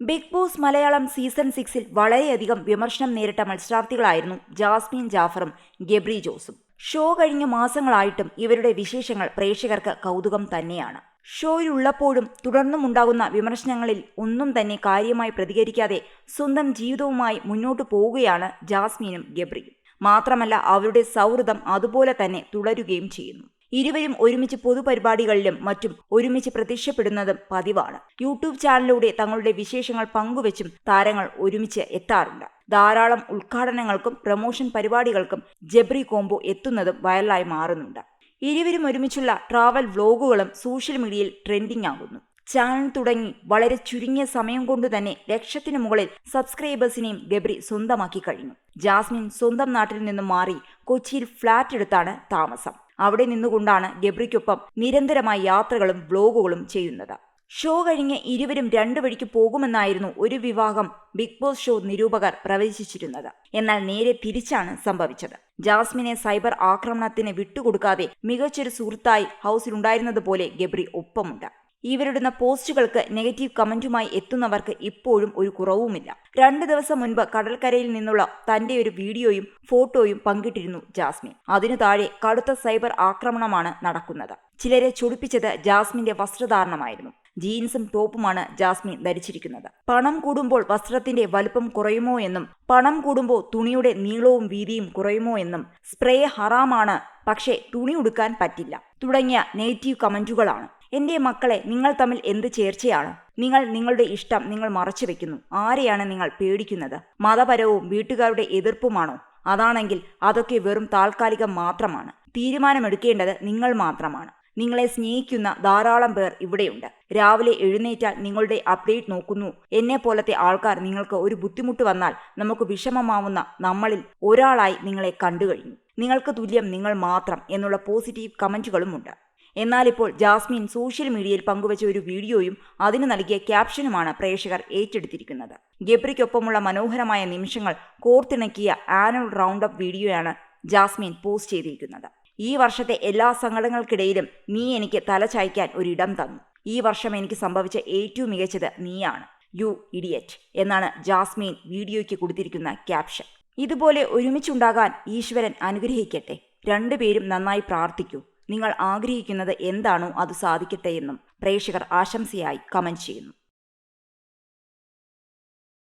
Big boss Malayalam season സിക്സിൽ വളരെയധികം വിമർശനം നേരിട്ട മത്സരാർത്ഥികളായിരുന്നു ജാസ്മിൻ ജാഫറും ഗബ്രി ജോസും. ഷോ കഴിഞ്ഞ മാസങ്ങളായിട്ടും ഇവരുടെ വിശേഷങ്ങൾ പ്രേക്ഷകർക്ക് കൗതുകം തന്നെയാണ്. ഷോയിലുള്ളപ്പോഴും തുടർന്നും ഉണ്ടാകുന്ന വിമർശനങ്ങളിൽ ഒന്നും തന്നെ കാര്യമായി പ്രതികരിക്കാതെ സ്വന്തം ജീവിതവുമായി മുന്നോട്ടു പോവുകയാണ് ജാസ്മിനും ഗബ്രിയും. മാത്രമല്ല അവരുടെ സൗഹൃദം അതുപോലെ തന്നെ തുടരുകയും ചെയ്യുന്നു. ഇരുവരും ഒരുമിച്ച് പൊതുപരിപാടികളിലും മറ്റും ഒരുമിച്ച് പ്രത്യക്ഷപ്പെടുന്നതും പതിവാണ്. യൂട്യൂബ് ചാനലിലൂടെ തങ്ങളുടെ വിശേഷങ്ങൾ പങ്കുവച്ചും താരങ്ങൾ ഒരുമിച്ച് എത്താറുണ്ട്. ധാരാളം ഉദ്ഘാടനങ്ങൾക്കും പ്രമോഷൻ പരിപാടികൾക്കും ജബ്രി കോംബോ എത്തുന്നതും വൈറലായി മാറുന്നുണ്ട്. ഇരുവരും ഒരുമിച്ചുള്ള ട്രാവൽ വ്ലോഗുകളും സോഷ്യൽ മീഡിയയിൽ ട്രെൻഡിംഗ് ആകുന്നു ചാനൽ തുടങ്ങി വളരെ ചുരുങ്ങിയ സമയം കൊണ്ട് തന്നെ ലക്ഷത്തിനു മുകളിൽ സബ്സ്ക്രൈബേഴ്സിനെയും ഗബ്രി സ്വന്തമാക്കി കഴിഞ്ഞു. ജാസ്മിൻ സ്വന്തം നാട്ടിൽ നിന്നും മാറി കൊച്ചിയിൽ ഫ്ളാറ്റ് എടുത്താണ് താമസം. അവിടെ നിന്നുകൊണ്ടാണ് ഗബ്രിക്കൊപ്പം നിരന്തരമായ യാത്രകളും വ്ലോഗുകളും ചെയ്യുന്നത്. ഷോ കഴിഞ്ഞ് ഇരുവരും രണ്ടു വഴിക്ക് പോകുമെന്നായിരുന്നു ഒരു വിവാഹം ബിഗ് ബോസ് ഷോ നിരൂപകർ പ്രവചിച്ചിരുന്നത്. എന്നാൽ നേരെ തിരിച്ചാണ് സംഭവിച്ചത്. ജാസ്മിനെ സൈബർ ആക്രമണത്തിന് വിട്ടുകൊടുക്കാതെ മികച്ചൊരു സുഹൃത്തായി ഹൗസിലുണ്ടായിരുന്നതുപോലെ ഗബ്രി ഒപ്പമുണ്ട്. ഇവരിടുന്ന പോസ്റ്റുകൾക്ക് നെഗറ്റീവ് കമന്റുമായി എത്തുന്നവർക്ക് ഇപ്പോഴും ഒരു കുറവുമില്ല. രണ്ട് ദിവസം മുൻപ് കടൽക്കരയിൽ നിന്നുള്ള തന്റെ ഒരു വീഡിയോയും ഫോട്ടോയും പങ്കിട്ടിരുന്നു ജാസ്മിൻ. അതിനു താഴെ കടുത്ത സൈബർ ആക്രമണമാണ് നടക്കുന്നത്. ചിലരെ ചൊടിപ്പിച്ചത് ജാസ്മിന്റെ വസ്ത്രധാരണമായിരുന്നു. ജീൻസും ടോപ്പുമാണ് ജാസ്മിൻ ധരിച്ചിരിക്കുന്നത്. പണം കൂടുമ്പോൾ വസ്ത്രത്തിന്റെ വലുപ്പം കുറയുമോ എന്നും പണം കൂടുമ്പോൾ തുണിയുടെ നീളവും വീതിയും കുറയുമോ എന്നും സ്പ്രേ ഹറാമാണ് പക്ഷേ തുണി ഉടുക്കാൻ പറ്റില്ല. തുടങ്ങിയ നെഗറ്റീവ് കമന്റുകളാണ്. എന്റെ മക്കളെ നിങ്ങൾ തമ്മിൽ എന്ത് ചേർച്ചയാണ്? നിങ്ങൾ നിങ്ങളുടെ ഇഷ്ടം നിങ്ങൾ മറച്ചു വെക്കുന്നു. ആരെയാണ് നിങ്ങൾ പേടിക്കുന്നത്? മതപരവും വീട്ടുകാരുടെ എതിർപ്പുമാണോ? അതാണെങ്കിൽ അതൊക്കെ വെറും താൽക്കാലികം മാത്രമാണ്. തീരുമാനമെടുക്കേണ്ടത് നിങ്ങൾ മാത്രമാണ്. നിങ്ങളെ സ്നേഹിക്കുന്ന ധാരാളം പേർ ഇവിടെയുണ്ട്. രാവിലെ എഴുന്നേറ്റാൽ നിങ്ങളുടെ അപ്ഡേറ്റ് നോക്കുന്നു. എന്നെ പോലത്തെ ആൾക്കാർ നിങ്ങൾക്ക് ഒരു ബുദ്ധിമുട്ട് വന്നാൽ നമുക്ക് വിഷമമാവുന്ന നമ്മളിൽ ഒരാളായി നിങ്ങളെ കണ്ടുകഴിഞ്ഞു നിങ്ങൾക്ക് തുല്യം നിങ്ങൾ മാത്രം എന്നുള്ള പോസിറ്റീവ് കമന്റുകളുമുണ്ട് എന്നാൽ ഇപ്പോൾ ജാസ്മിൻ സോഷ്യൽ മീഡിയയിൽ പങ്കുവച്ച ഒരു വീഡിയോയും അതിന് നൽകിയ ക്യാപ്ഷനുമാണ് പ്രേക്ഷകർ ഏറ്റെടുത്തിരിക്കുന്നത്. ഗബ്രിക്കൊപ്പമുള്ള മനോഹരമായ നിമിഷങ്ങൾ കോർത്തിണക്കിയ ആനുവൽ റൗണ്ട് അപ്പ് വീഡിയോയാണ് ജാസ്മിൻ പോസ്റ്റ് ചെയ്തിരിക്കുന്നത്. ഈ വർഷത്തെ എല്ലാ സങ്കടങ്ങൾക്കിടയിലും നീ എനിക്ക് തലചായ്ക്കാൻ ഒരിടം തന്നു. ഈ വർഷം എനിക്ക് സംഭവിച്ച ഏറ്റവും മികച്ചത് നീയാണ്. യു ഇഡിയറ്റ് എന്നാണ് ജാസ്മിൻ വീഡിയോയ്ക്ക് കൊടുത്തിരിക്കുന്ന ക്യാപ്ഷൻ. ഇതുപോലെ ഒരുമിച്ചുണ്ടാകാൻ ഈശ്വരൻ അനുഗ്രഹിക്കട്ടെ. രണ്ടുപേരും നന്നായി പ്രാർത്ഥിക്കൂ. നിങ്ങൾ ആഗ്രഹിക്കുന്നത് എന്താണോ അത് സാധിക്കട്ടെ എന്നും പ്രേക്ഷകർ ആശംസയായി കമന്റ് ചെയ്യുന്നു.